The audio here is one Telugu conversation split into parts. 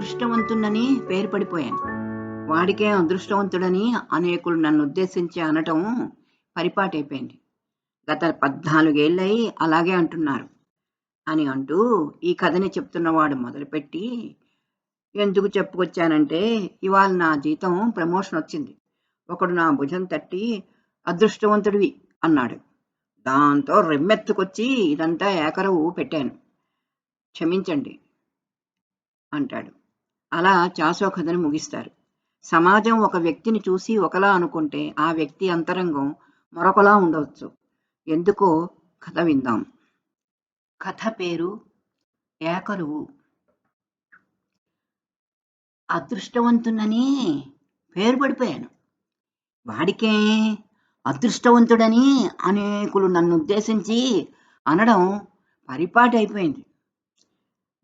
అదృష్టవంతుడని పేరు పడిపోయాను. వాడికే అదృష్టవంతుడని అనేకులు నన్ను ఉద్దేశించి అనటం పరిపాటైపోయింది. గత పద్నాలుగేళ్ళయి అలాగే అంటున్నారు. అని అంటూ ఈ కథని చెప్తున్నవాడు మొదలుపెట్టి ఎందుకు చెప్పుకొచ్చానంటే ఇవాళ నా జీతం ప్రమోషన్ వచ్చింది. ఒకడు నా భుజం తట్టి అదృష్టవంతుడివి అన్నాడు. దాంతో రెమ్మెత్తుకొచ్చి ఇదంతా ఏకరవు పెట్టాను. క్షమించండి అంటాడు. అలా చాసో కథను ముగిస్తారు. సమాజం ఒక వ్యక్తిని చూసి ఒకలా అనుకుంటే ఆ వ్యక్తి అంతరంగం మరొకలా ఉండవచ్చు. ఎందుకో కథ విందాం. కథ పేరు ఏకరువు. అదృష్టవంతునని పేరు పడిపోయాను. వాడికే అదృష్టవంతుడని అనేకులు నన్ను ఉద్దేశించి అనడం పరిపాటి అయిపోయింది.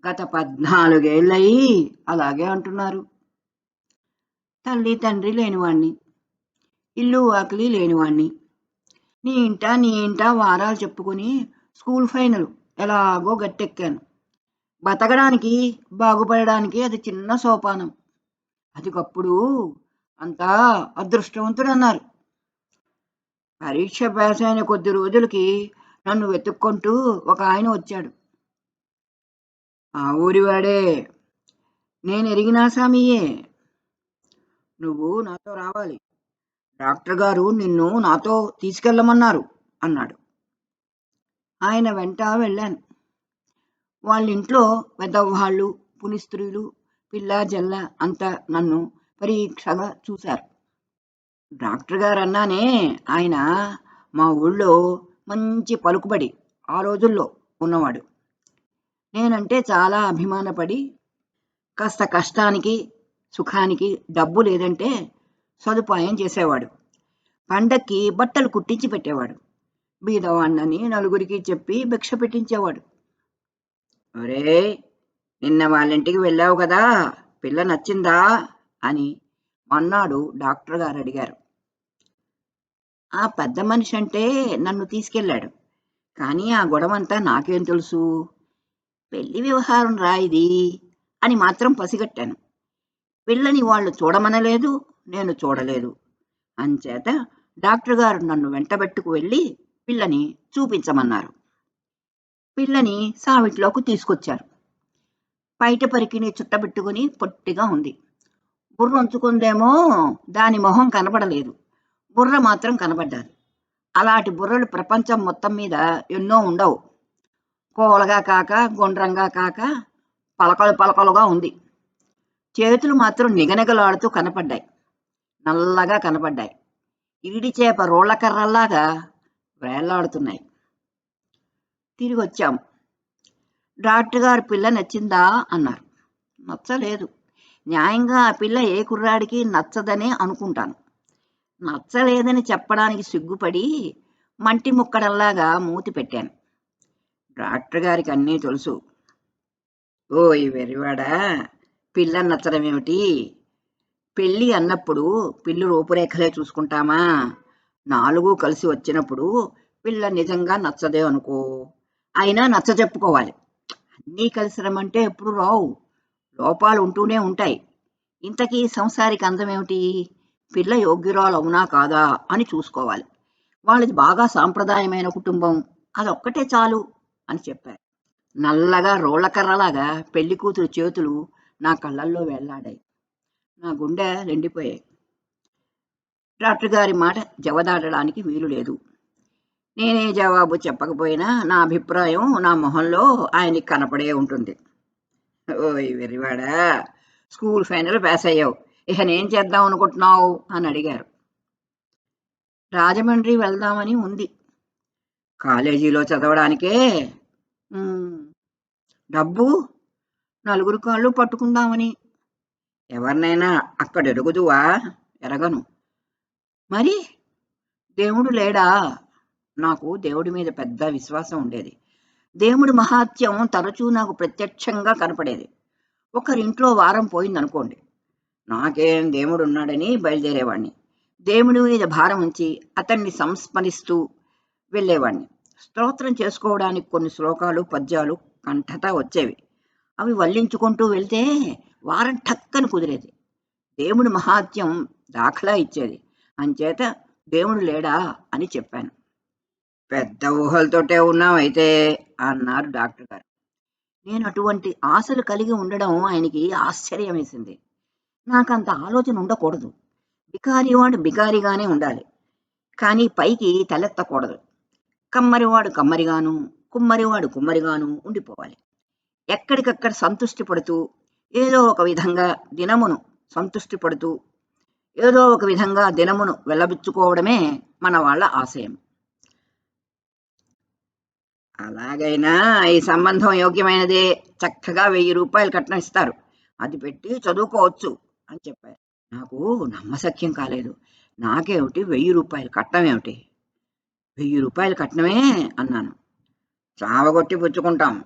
గత పద్నాలుగేళ్ళయి అలాగే అంటున్నారు. తల్లి తండ్రి లేనివాణ్ణి ఇల్లు వాకిలి లేనివాణ్ణి. నీ ఇంట నీ ఇంట వారాలు చెప్పుకొని స్కూల్ ఫైనల్ ఎలాగో గట్టెక్కాను. బతకడానికి బాగుపడడానికి అది చిన్న సోపానం. అదికప్పుడు అంతా అదృష్టవంతుడు అన్నారు పరీక్ష పాస్ అయిన కొద్ది రోజులకి నన్ను వెతుక్కుంటూ ఒక ఆయన వచ్చాడు. ఆ ఊరివాడే నేను ఎరిగినా సామియే నువ్వు నాతో రావాలి. డాక్టర్ గారు నిన్ను నాతో తీసుకెళ్ళమన్నారు అన్నాడు. ఆయన వెంట వెళ్ళాను. వాళ్ళ ఇంట్లో పెద్దవాళ్ళు పునిస్త్రీలు పిల్ల జల్ల అంతా నన్ను పరీక్షగా చూశారు. డాక్టర్ గారు అన్నానే ఆయన మా ఊళ్ళో మంచి పలుకుబడి ఆ రోజుల్లో ఉన్నవాడు. నేనంటే చాలా అభిమానపడి కాస్త కష్టానికి సుఖానికి డబ్బు లేదంటే సదుపాయం చేసేవాడు. పండక్కి బట్టలు కుట్టించి పెట్టేవాడు. బీదవాణ్ణని నలుగురికి చెప్పి భిక్ష పెట్టించేవాడు. ఒరే నిన్న వాళ్ళింటికి వెళ్ళావు కదా పిల్ల నచ్చిందా? అని మొన్నాడు డాక్టర్ గారు అడిగారు. ఆ పెద్ద మనిషి అంటే నన్ను తీసుకెళ్ళాడు. కానీ ఆ గొడవంతా నాకేం తెలుసు? పెళ్ళి వ్యవహారం రా ఇది అని మాత్రం పసిగట్టాను. పిల్లని వాళ్ళు చూడమనలేదు నేను చూడలేదు. అంచేత డాక్టర్ గారు నన్ను వెంటబెట్టుకు వెళ్ళి పిల్లని చూపించమన్నారు. పిల్లని సావిట్లోకి తీసుకొచ్చారు. బయట పరికిని చుట్టబెట్టుకుని పొట్టిగా ఉంది. బుర్ర ఉంచుకుందేమో దాని మొహం కనబడలేదు. బుర్ర మాత్రం కనబడ్డాది. అలాంటి బుర్రలు ప్రపంచం మొత్తం మీద ఎన్నో ఉండవు. కోలగా కాక గుండ్రంగా కాక పలకలు పలకలుగా ఉంది. చేతులు మాత్రం నిగనిగలాడుతూ కనపడ్డాయి. నల్లగా కనపడ్డాయి. ఈడి చేప రోళ్ళ కర్రల్లాగా వేళ్ళాడుతున్నాయి. తిరిగి వచ్చాం డాక్టర్ గారు పిల్ల నచ్చిందా? అన్నారు. నచ్చలేదు. న్యాయంగా ఆ పిల్ల ఏ కుర్రాడికి నచ్చదనే అనుకుంటాను. నచ్చలేదని చెప్పడానికి సిగ్గుపడి మంటి ముక్కడల్లాగా మూతి పెట్టాను. డాక్టర్ గారికి అన్నీ తెలుసు. ఓ ఈ వెరివాడా పిల్ల నచ్చడం ఏమిటి? పెళ్ళి అన్నప్పుడు పిల్లు రూపురేఖలే చూసుకుంటామా? నాలుగు కలిసి వచ్చినప్పుడు పిల్ల నిజంగా నచ్చదే అనుకో. అయినా నచ్చ చెప్పుకోవాలి. అన్నీ కలిసి రమ్మంటే ఎప్పుడు రావు. లోపాలు ఉంటూనే ఉంటాయి. ఇంతకీ సంసారికి అందమేమిటి పిల్ల యోగ్యురాలు అవునా కాదా అని చూసుకోవాలి. వాళ్ళది బాగా సాంప్రదాయమైన కుటుంబం. అదొక్కటే చాలు. అని చెప్పారు నల్లగా రోళ్ళకర్రలాగా పెళ్ళి కూతురు చేతులు నా కళ్ళల్లో వెళ్ళాడాయి నా గుండె నిండిపోయాయి డాక్టర్ గారి మాట జవదాటడానికి వీలు లేదు. నేనే జవాబు చెప్పకపోయినా నా అభిప్రాయం నా మొహంలో ఆయనకి కనపడే ఉంటుంది. ఓయ్ వెర్రివాడా స్కూల్ ఫైనల్ పాస్ అయ్యావు. ఇక నేను చేద్దాం అనుకుంటున్నావు అని అడిగారు. రాజమండ్రి వెళ్దామని ఉంది. కాలేజీలో చదవడానికే డబ్బు నలుగురు కాళ్ళు పట్టుకుందామని. ఎవరినైనా అక్కడ ఎరుగుదువా? ఎరగను. మరి దేవుడు లేడా? నాకు దేవుడి మీద పెద్ద విశ్వాసం ఉండేది. దేవుడి మహాత్యం తరచూ నాకు ప్రత్యక్షంగా కనపడేది. ఒకరింట్లో వారం పోయిందనుకోండి. నాకేం దేవుడు ఉన్నాడని బయలుదేరేవాడిని దేవుడి మీద భారం ఉంచి అతన్ని సంస్మరిస్తూ వెళ్ళేవాడిని స్తోత్రం చేసుకోవడానికి కొన్ని శ్లోకాలు పద్యాలు కంఠత వచ్చేవి. అవి వల్లించుకుంటూ వెళ్తే వారం టక్కని కుదిరేది. దేవుడి మహాత్యం దాఖలా ఇచ్చేది. అంచేత దేవుడు లేడా అని చెప్పాను. పెద్ద ఊహలతోటే ఉన్నామైతే అన్నారు డాక్టర్ గారు. నేను అటువంటి ఆశలు కలిగి ఉండడం ఆయనకి ఆశ్చర్యం వేసింది నాకు అంత ఆలోచన ఉండకూడదు. బికారివాడు బికారిగానే ఉండాలి. కానీ పైకి తలెత్తకూడదు. కమ్మరివాడు కమ్మరిగాను కుమ్మరివాడు కుమ్మరిగాను ఉండిపోవాలి. ఎక్కడికక్కడ సంతృష్టి పడుతూ ఏదో ఒక విధంగా దినమును సంతృష్టి పడుతూ ఏదో ఒక విధంగా దినమును వెళ్ళబుచ్చుకోవడమే మన వాళ్ళ ఆశయం. అలాగైనా ఈ సంబంధం యోగ్యమైనదే. చక్కగా వెయ్యి రూపాయలు కట్నం ఇస్తారు. అది పెట్టి చదువుకోవచ్చు అని చెప్పారు. నాకు నమ్మశక్యం కాలేదు. నాకేమిటి? వెయ్యి రూపాయలు కట్నం ఏమిటి? వెయ్యి రూపాయలు కట్నమే అన్నాను. చావగొట్టి పుచ్చుకుంటాం.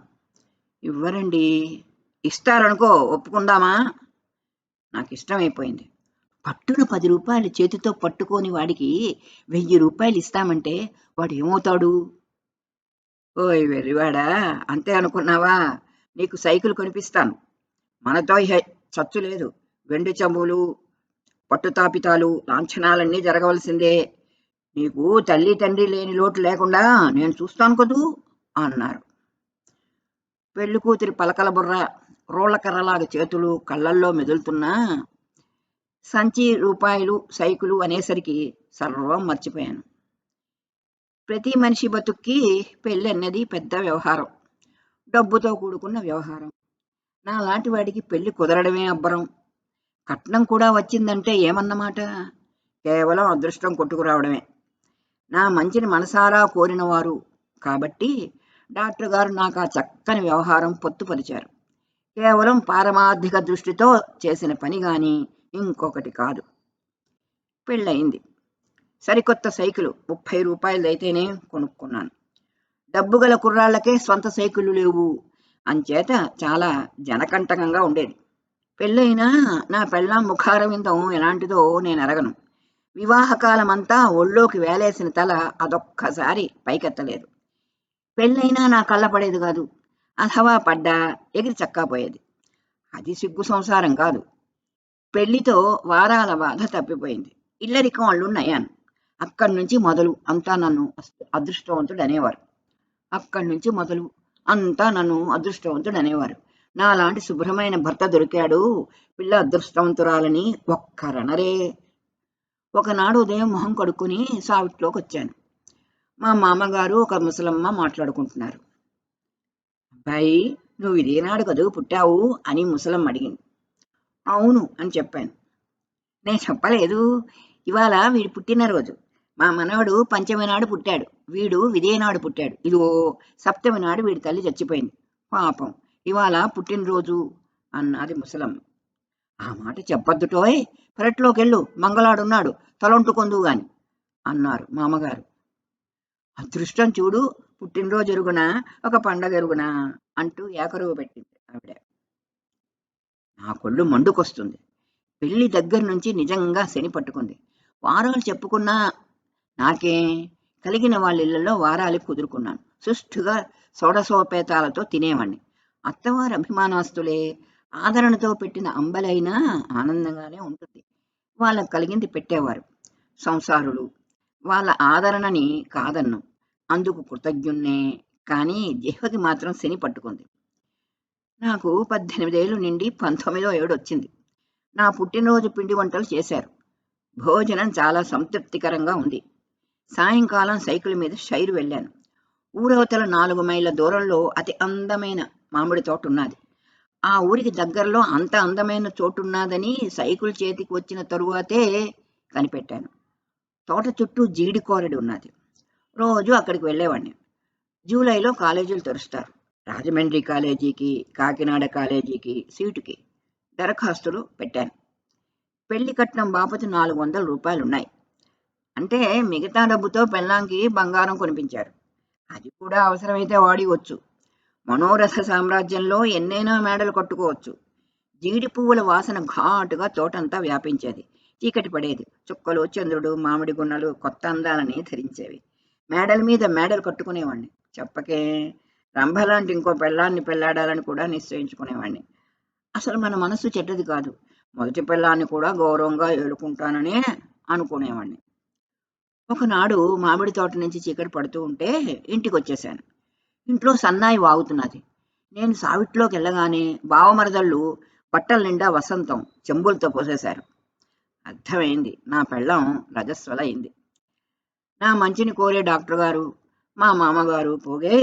ఇవ్వరండి. ఇస్తారనుకో ఒప్పుకుందామా? నాకు ఇష్టమైపోయింది పట్టున పది రూపాయలు చేతితో పట్టుకోని వాడికి వెయ్యి రూపాయలు ఇస్తామంటే వాడు ఏమవుతాడు ఓయ్ వెర్రివాడా అంతే అనుకున్నావా? నీకు సైకిల్ కొనిపిస్తాను. మనతో చచ్చు లేదు. వెండి చెంబులు పట్టుతాపితాలు లాంఛనాలన్నీ జరగవలసిందే. నీకు తల్లి తండ్రి లేని లోటు లేకుండా నేను చూస్తాను కదూ అన్నారు. పెళ్ళి కూతురి పలకల బుర్ర రోళ్ళకర్రలాగా చేతులు కళ్ళల్లో మెదులుతున్నా సంచి రూపాయలు సైకిలు అనేసరికి సర్వం మర్చిపోయాను. ప్రతి మనిషి బతుక్కి పెళ్ళి అన్నది పెద్ద వ్యవహారం డబ్బుతో కూడుకున్న వ్యవహారం. నా లాంటి వాడికి పెళ్ళి కుదరడమే అబ్బరం. కట్నం కూడా వచ్చిందంటే ఏమన్నమాట? కేవలం అదృష్టం కొట్టుకురావడమే. నా మంచిని మనసారా కోరినవారు. కాబట్టి డాక్టర్ గారు నాకు ఆ చక్కని వ్యవహారం పొత్తుపరిచారు. కేవలం పారమార్థిక దృష్టితో చేసిన పని కానీ ఇంకొకటి కాదు. పెళ్ళయింది. సరికొత్త సైకిలు ముప్పై రూపాయలదైతేనే కొనుక్కున్నాను. డబ్బు గల కుర్రాళ్ళకే సొంత సైకిళ్ళు లేవు. అంచేత చాలా జనకంటకంగా ఉండేది. పెళ్ళైనా నా పెళ్ళాం ముఖారవిందం ఎలాంటిదో నేను అరగను వివాహకాలమంతా ఒళ్ళోకి వేలేసిన తల అదొక్కసారి పైకెత్తలేదు. పెళ్ళైనా నా కళ్ళపడేది కాదు. అథవా పడ్డా ఎగిరి చక్కాపోయేది. అది సిగ్గు సంసారం కాదు. పెళ్ళితో వారాల బాధ తప్పిపోయింది. ఇల్లరికం అల్లున్నయ్యాను అక్కడి నుంచి మొదలు. అంతా నన్ను అదృష్టవంతుడు అనేవారు. అక్కడి నుంచి మొదలు. అంతా నన్ను అదృష్టవంతుడు అనేవారు. నాలాంటి శుభ్రమైన భర్త దొరికాడు. పిల్ల అదృష్టవంతురాలని ఒక్కరనరే ఒకనాడు ఉదయం మొహం కడుక్కుని సావిట్లోకి వచ్చాను మా మామగారు ఒక ముసలమ్మ మాట్లాడుకుంటున్నారు. అబ్బాయి నువ్వు ఇదేనాడు కదూ పుట్టావు? అని ముసలమ్మ అడిగింది. అవును అని చెప్పాను. నేను చెప్పలేదు. ఇవాళ వీడు పుట్టినరోజు. మా మనవడు పంచమి నాడు పుట్టాడు. వీడు విదేనాడు పుట్టాడు. ఇదిగో సప్తమి నాడు వీడి తల్లి చచ్చిపోయింది. పాపం ఇవాళ పుట్టినరోజు అన్నది ముసలమ్మ. ఆ మాట చెప్పొద్దుటోయ్ పెరట్లోకెళ్ళు. మంగళాడున్నాడు. తలొంటుకొందు గాని. అన్నారు మామగారు. అదృష్టం చూడు. పుట్టినరోజు ఎరుగునా? ఒక పండగ ఎరుగునా? అంటూ ఏకరువు పెట్టింది ఆవిడ. నా కొళ్ళు మండుకొస్తుంది. పెళ్ళి దగ్గర నుంచి నిజంగా శని పట్టుకుంది. వారాలు చెప్పుకున్నా నాకే. కలిగిన వాళ్ళ ఇళ్ళలో వారాలు కుదురుకున్నాను. సుష్ఠుగా సోడసోపేతాలతో తినేవాణ్ణి. అత్తవారు అభిమానాస్తులే. ఆదరణతో పెట్టిన అంబలైనా ఆనందంగానే ఉంటుంది. వాళ్ళకు కలిగింది పెట్టేవారు. సంసారులు వాళ్ళ ఆదరణని కాదన్ను. అందుకు కృతజ్ఞున్నే. కానీ జిహ్వకి మాత్రం శని పట్టుకుంది. నాకు పద్దెనిమిదేళ్ళు నిండి పంతొమ్మిదో ఏడు వచ్చింది. నా పుట్టినరోజు పిండి వంటలు చేశారు. భోజనం చాలా సంతృప్తికరంగా ఉంది. సాయంకాలం సైకిల్ మీద షైరు వెళ్ళాను. ఊరవతల నాలుగు మైళ్ళ దూరంలో అతి అందమైన మామిడి తోట ఉన్నది. ఆ ఊరికి దగ్గరలో అంత అందమైన చోటున్నదని సైకిల్ చేతికి వచ్చిన తరువాతే కనిపెట్టాను. తోట చుట్టూ జీడి కోరడి ఉన్నది. రోజు అక్కడికి వెళ్ళేవాడిని జూలైలో కాలేజీలు తెరుస్తారు. రాజమండ్రి కాలేజీకి కాకినాడ కాలేజీకి సీటుకి దరఖాస్తులు పెట్టాను. పెళ్ళి కట్నం బాపతి నాలుగు వందల రూపాయలు ఉన్నాయి. అంటే మిగతా డబ్బుతో పెళ్ళాంకి బంగారం కొనిపించారు. అది కూడా అవసరమైతే వాడివచ్చు మనోరథ సామ్రాజ్యంలో ఎన్నైనా మేడలు కట్టుకోవచ్చు. జీడి పువ్వుల వాసన ఘాటుగా తోటంతా వ్యాపించేది. చీకటి పడేది. చుక్కలు చంద్రుడు మామిడి గున్నలు కొత్త అందాలని ధరించేవి. మేడల మీద మేడలు కట్టుకునేవాడిని చెప్పకే రంభలాంటి ఇంకో పెళ్ళాన్ని పెళ్ళాడాలని కూడా నిశ్చయించుకునేవాడిని అసలు మన మనసు చెడ్డది కాదు. మొదటి పిల్లాన్ని కూడా గౌరవంగా ఏలుకుంటాననే అనుకునేవాడిని ఒకనాడు మామిడి తోట నుంచి చీకటి పడుతూ ఉంటే ఇంటికి వచ్చేసాను ఇంట్లో సన్నాయి వాగుతున్నది. నేను సావిట్లోకి వెళ్ళగానే బావమరదళ్ళు బట్టల నిండా వసంతం చెంబులతో పోసేశారు. అర్థమైంది. నా పెళ్ళం రజస్వల అయింది నా మంచిని కోరే డాక్టర్ గారు మా మామగారు పోగే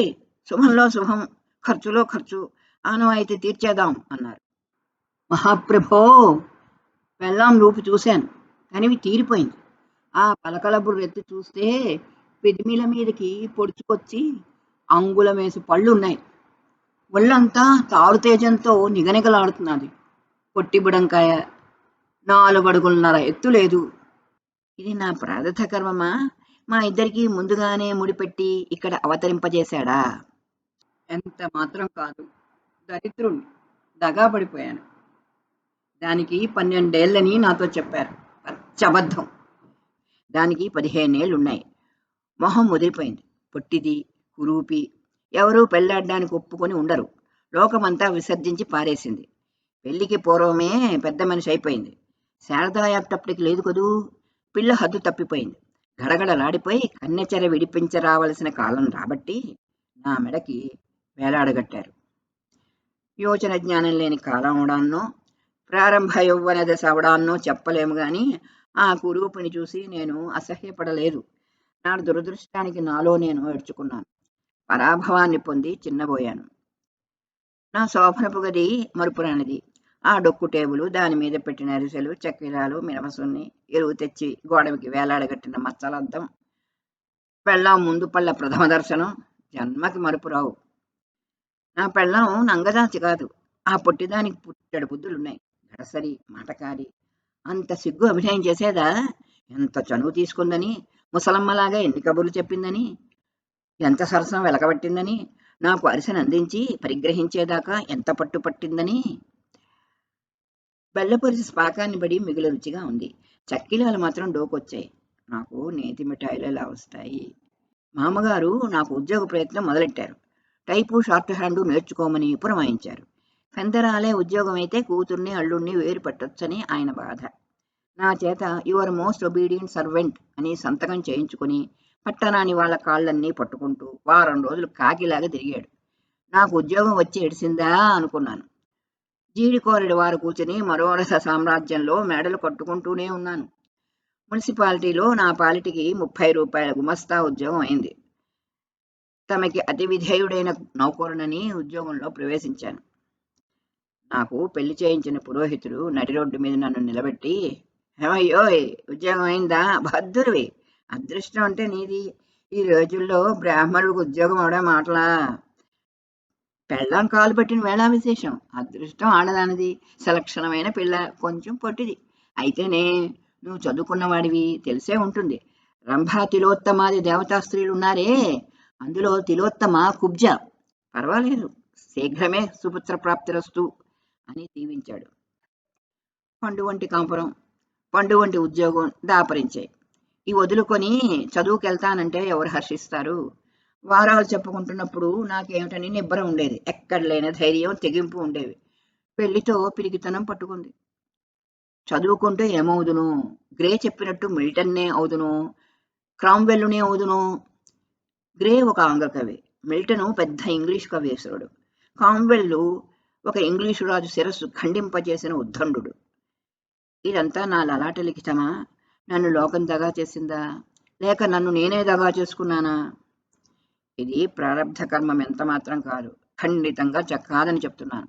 శుభంలో శుభం ఖర్చులో ఖర్చు ఆనవాయితీ తీర్చేద్దాం అన్నారు. మహాప్రభో! పెళ్ళాం రూపు చూశాను. కనివి తీరిపోయింది. ఆ పలకల బుర్రెత్తి చూస్తే పెదిమిల మీదకి పొడుచుకొచ్చి అంగుళమేసి పళ్ళు ఉన్నాయి ఒళ్ళంతా తాడు తేజంతో నిగనిగలాడుతున్నది. పొట్టి బుడంకాయ నాలుగు అడుగులున్నర ఎత్తు లేదు. ఇది నా ప్రార్థ కర్మమా? మా ఇద్దరికి ముందుగానే ముడిపెట్టి ఇక్కడ అవతరింపజేశాడా? ఎంత మాత్రం కాదు. దరిద్రుణ్ణి. దగా పడిపోయాను. దానికి పన్నెండేళ్ళని నాతో చెప్పారు. పచ్చబద్ధం దానికి పదిహేనేళ్ళున్నాయి. మొహం ముదిరిపోయింది. పొట్టిది కురూపి. ఎవరూ పెళ్ళాడడానికి ఒప్పుకొని ఉండరు. లోకమంతా విసర్జించి పారేసింది. పెళ్ళికి పూర్వమే పెద్ద మనిషి అయిపోయింది. శారదాయాప్టప్పటికి లేదు కదూ? పిల్ల హద్దు తప్పిపోయింది. గడగడలాడిపోయి కన్నెచెర విడిపించరావలసిన కాలం రాబట్టి నా మెడకి వేలాడగట్టారు. యోచన జ్ఞానం లేని కాలం అవడాన్నో ప్రారంభ యౌవన దశ అవడాన్నో చెప్పలేము గాని ఆ కురూపిని చూసి నేను అసహ్యపడలేదు. నా దురదృష్టానికి నాలో నేను ఏడ్చుకున్నాను. పరాభవాన్ని పొంది చిన్నబోయాను. నా శోభనపు గది మరుపురానిది. ఆ డొక్కు టేబుల్ దాని మీద పెట్టిన అరిసెలు చక్కెరాలు మినపసున్ని ఎరువు తెచ్చి గోడకి వేలాడగట్టిన మచ్చలద్దం. పెళ్ళాం ముందు పళ్ళ ప్రథమ దర్శనం. జన్మకి మరుపురావు. నా పెళ్ళం నంగజాతి కాదు. ఆ పొట్టిదానికి పుట్టడు బుద్ధులున్నాయి. గడసరి మాటకారి. అంత సిగ్గు అభినయం చేసేదా? ఎంత చనువు తీసుకుందని? ముసలమ్మలాగా ఎన్ని కబుర్లు చెప్పిందని? ఎంత సరసం వెలకబట్టిందని నాకు అరిసెను అందించి పరిగ్రహించేదాకా ఎంత పట్టు పట్టిందని. బెల్లపరిసి స్పాకాన్ని బడి మిగులు రుచిగా ఉంది. చక్కిలాలు మాత్రం డోకొచ్చాయి. నాకు నేతి మిఠాయిలు ఎలా వస్తాయి? మామగారు నాకు ఉద్యోగ ప్రయత్నం మొదలెట్టారు. టైపు షార్ట్ హ్యాండు నేర్చుకోమని పురమాయించారు. పెందరాలే ఉద్యోగం అయితే కూతుర్ని అల్లుణ్ణి వేరు పెట్టొచ్చని ఆయన బాధ. నా చేత యువర్ మోస్ట్ ఒబీడియంట్ సర్వెంట్ అని సంతకం చేయించుకుని పట్టణాని వాళ్ళ కాళ్ళన్నీ పట్టుకుంటూ వారం రోజులు కాకిలాగా తిరిగాడు. నాకు ఉద్యోగం వచ్చి ఎడిసిందా అనుకున్నాను. జీడికోరడి వారు కూర్చుని మరోరస సామ్రాజ్యంలో మేడలు కట్టుకుంటూనే ఉన్నాను. మున్సిపాలిటీలో నా పాలిటికి ముప్పై రూపాయల గుమస్తా ఉద్యోగం అయింది. తమకి అతి విధేయుడైన నౌకరునని ఉద్యోగంలో ప్రవేశించాను. నాకు పెళ్ళి చేయించిన పురోహితుడు నడి రోడ్డు మీద నన్ను నిలబెట్టి ఏమయ్యో ఉద్యోగం అయిందా? భద్రువి అదృష్టం అంటే నీది. ఈ రోజుల్లో బ్రాహ్మణుడికి ఉద్యోగం అవడం మాటలా. పెళ్ళాం కాలు పెట్టిన వేళ విశేషం. అదృష్టం ఆడదానిది. సలక్షణమైన పిల్ల కొంచెం పొట్టిది. అయితేనే నువ్వు చదువుకున్నవాడివి తెలిసే ఉంటుంది. రంభా తిలోత్తమాది దేవతా స్త్రీలు ఉన్నారే అందులో తిలోత్తమ కుబ్జ. పర్వాలేదు. శీఘ్రమే సుపుత్ర ప్రాప్తిరస్తు అని దీవించాడు. పండు వంటి కాంపురం పండు వంటి ఉద్యోగం దాపరించాయి. ఈ వదులుకొని చదువుకెళ్తానంటే ఎవరు హర్షిస్తారు? వారాలు చెప్పుకుంటున్నప్పుడు నాకేమిటని నిబ్బరం ఉండేది. ఎక్కడ లేని ధైర్యం తెగింపు ఉండేవి. పెళ్ళితో పిరిగితనం పట్టుకుంది. చదువుకుంటే ఏమవుదును? గ్రే చెప్పినట్టు మిల్టన్నే అవుదును? క్రామ్వెల్లునే అవుదును? గ్రే ఒక ఆంగ్ల కవి మిల్టను పెద్ద ఇంగ్లీష్ కవేశ్వరుడు కామ్వెల్లు ఒక ఇంగ్లీషు రాజు శిరస్సు ఖండింపజేసిన ఉద్దండు ఇదంతా నా లలాట లిఖితమా నన్ను లోకం దగా చేసిందా? లేక నన్ను నేనే దగా చేసుకున్నానా? ఇది ప్రారంధ కర్మం ఎంత మాత్రం కాదు. ఖండితంగా చ- కాదని చెప్తున్నాను.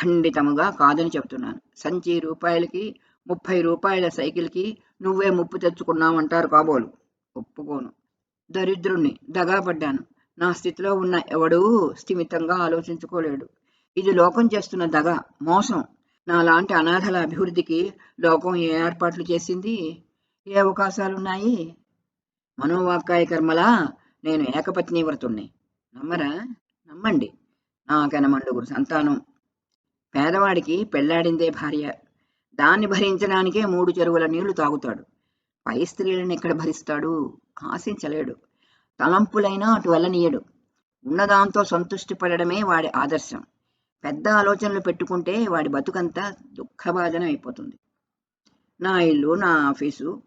ఖండితముగా కాదని చెప్తున్నాను. సంచి రూపాయలకి ముప్పై రూపాయల సైకిల్కి నువ్వే ముప్పు తెచ్చుకున్నావంటారు కాబోలు. ఒప్పుకోను. దరిద్రుణ్ణి దగాపడ్డాను నా స్థితిలో ఉన్న ఎవడూ స్థిమితంగా ఆలోచించుకోలేడు. ఇది లోకం చేస్తున్న దగ మోసం. నాలాంటి అనాథల అభివృద్ధికి లోకం ఏ ఏర్పాట్లు చేసింది? ఏ అవకాశాలున్నాయి? మనోవాక్కాయ కర్మలా నేను ఏకపత్ని వ్రతుణ్ణి. నమ్మరా? నమ్మండి. నాకెనమండుగురు సంతానం. పేదవాడికి పెళ్ళాడిందే భార్య. దాన్ని భరించడానికే మూడు చెరువుల నీళ్ళు తాగుతాడు. పై స్త్రీలను ఎక్కడ భరిస్తాడు? ఆశించలేడు. తలంపులైనా అటు వెళ్ళనీయడు. ఉన్నదాంతో సంతృష్టి పడడమే వాడి ఆదర్శం. పెద్ద ఆలోచనలు పెట్టుకుంటే వాడి బతుకంతా దుఃఖభాజనం అయిపోతుంది. నా ఇల్లు నా ఆఫీసు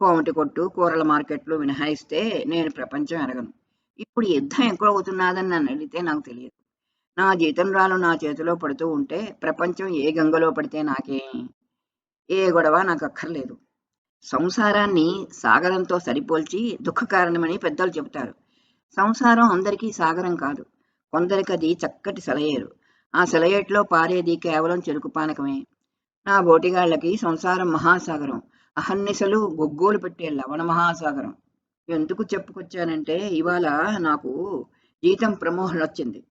కోమటి కొట్టు కూరల మార్కెట్లు మినహాయిస్తే నేను ప్రపంచం ఎరగను. ఇప్పుడు యుద్ధం ఎక్కడవుతున్నాదని నన్ను అడిగితే నాకు తెలియదు. నా జీతంరాలు నా చేతిలో పడుతూ ఉంటే ప్రపంచం ఏ గంగలో పడితే నాకేం ఏ గొడవ నాకు అక్కర్లేదు సంసారాన్ని సాగరంతో సరిపోల్చి దుఃఖ కారణమని పెద్దలు చెబుతారు. సంసారం అందరికీ సాగరం కాదు. కొందరికి అది చక్కటి సెలయేరు. ఆ సెలయేట్లో పారేది కేవలం చెరుకు పానకమే. నా బోటిగాళ్ళకి సంసారం మహాసాగరం. అహర్నిశలు గొగ్గోలు పెట్టే లవణ మహాసాగరం. ఎందుకు చెప్పుకొచ్చానంటే ఇవాళ నాకు జీతం ప్రమోహన్ వచ్చింది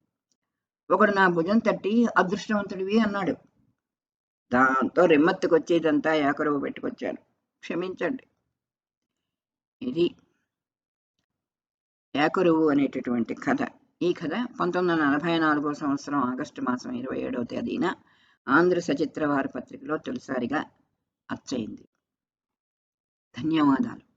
ఒకడు నా భుజం తట్టి అదృష్టవంతుడివి అన్నాడు. దాంతో రిమ్మత్తుకొచ్చేదంతా ఏకరువు పెట్టుకొచ్చాను క్షమించండి. ఇది ఏకరువు అనేటటువంటి కథ. ఈ కథ పంతొమ్మిది వందల నలభై నాలుగో సంవత్సరం ఆగస్టు మాసం ఇరవై ఏడవ తేదీన ఆంధ్ర సచిత్ర వార పత్రికలో తొలిసారిగా అచ్చయింది. ధన్యవాదాలు.